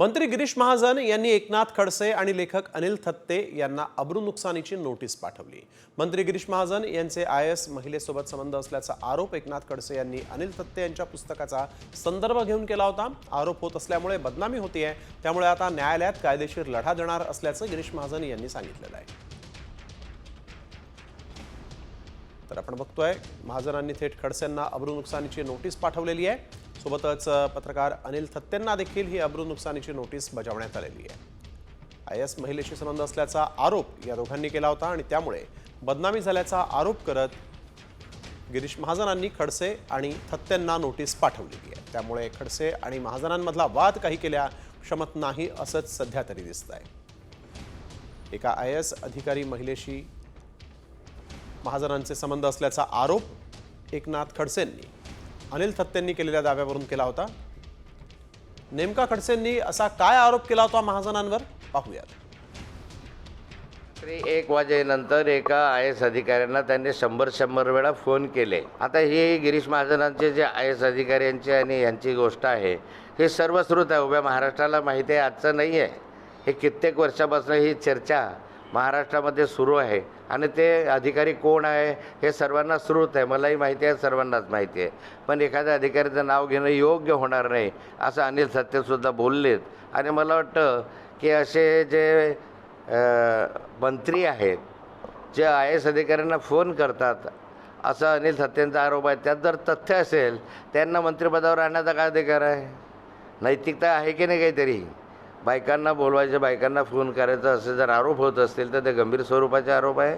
मंत्री गिरीश महाजन यांनी एकनाथ खडसे आणि लेखक अनिल थत्ते यांना अब्रू नुकसानीची नोटीस पाठवली. मंत्री गिरीश महाजन यांचे आय एस महिलेसोबत संबंध असल्याचा आरोप एकनाथ खडसे यांनी अनिल थत्ते यांच्या पुस्तकाचा संदर्भ घेऊन केला होता. आरोप होत असल्यामुळे बदनामी होतीये. त्यामुळे आता न्यायालयात कायदेशीर लढा देणार असल्याचं गिरीश महाजन यांनी सांगितलेलं आहे. तर आपण बघतोय महाजनांनी थेट खडसेंना अब्रू नुकसानीची नोटीस पाठवलेली आहे. सोबतच पत्रकार अनिल थत्तेंना देखील ही अब्रू नुकसानीची नोटीस बजावण्यात आलेली आहे. आय एस महिलेशी संबंध असल्याचा आरोप या दोघांनी केला होता आणि त्यामुळे बदनामी झाल्याचा आरोप करत गिरीश महाजनांनी खडसे आणि थत्तेंना नोटीस पाठवलेली आहे. त्यामुळे खडसे आणि महाजनांमधला वाद काही केल्या क्षमत नाही असंच सध्या तरी दिसत आहे एका आय एस अधिकारी महिलेशी महाजनांचे संबंध असल्याचा आरोप एकनाथ खडसेंनी अनिल थत्तेंनी केलेल्या दाव्यावरून केला होता. नेमका खडसेंनी असा काय आरोप केला होता महाजनांवर? पाहूयात. रात्री एक वाजेनंतर एका आय एस अधिकाऱ्यांना त्यांनी शंभर शंभर वेळा फोन केले. आता हे गिरीश महाजनांचे जे आय एस अधिकाऱ्यांची आणि यांची गोष्ट आहे हे सर्वश्रुत आहे. उभ्या महाराष्ट्राला माहिती आहे आजचं नाही आहे हे कित्येक वर्षापासून ही चर्चा महाराष्ट्रामध्ये सुरू आहे. आणि ते अधिकारी कोण आहे हे सर्वांना श्रुत आहे. मलाही माहिती आहे सर्वांनाच माहिती आहे. पण एखाद्या अधिकाऱ्याचं नाव घेणं योग्य होणार नाही असं अनिल सत्यसुद्धा बोललेत. आणि मला वाटतं की असे जे मंत्री आहेत जे आय एस अधिकाऱ्यांना फोन करतात असा अनिल सत्यांचा आरोप आहे. त्यात जर तथ्य असेल त्यांना मंत्रिपदावर आणण्याचा काय अधिकार आहे? नैतिकता आहे की नाही काहीतरी? बायकांना बोलवायचे बायकांना फोन करायचा असे जर आरोप होत असतील तर ते गंभीर स्वरूपाचे आरोप आहे.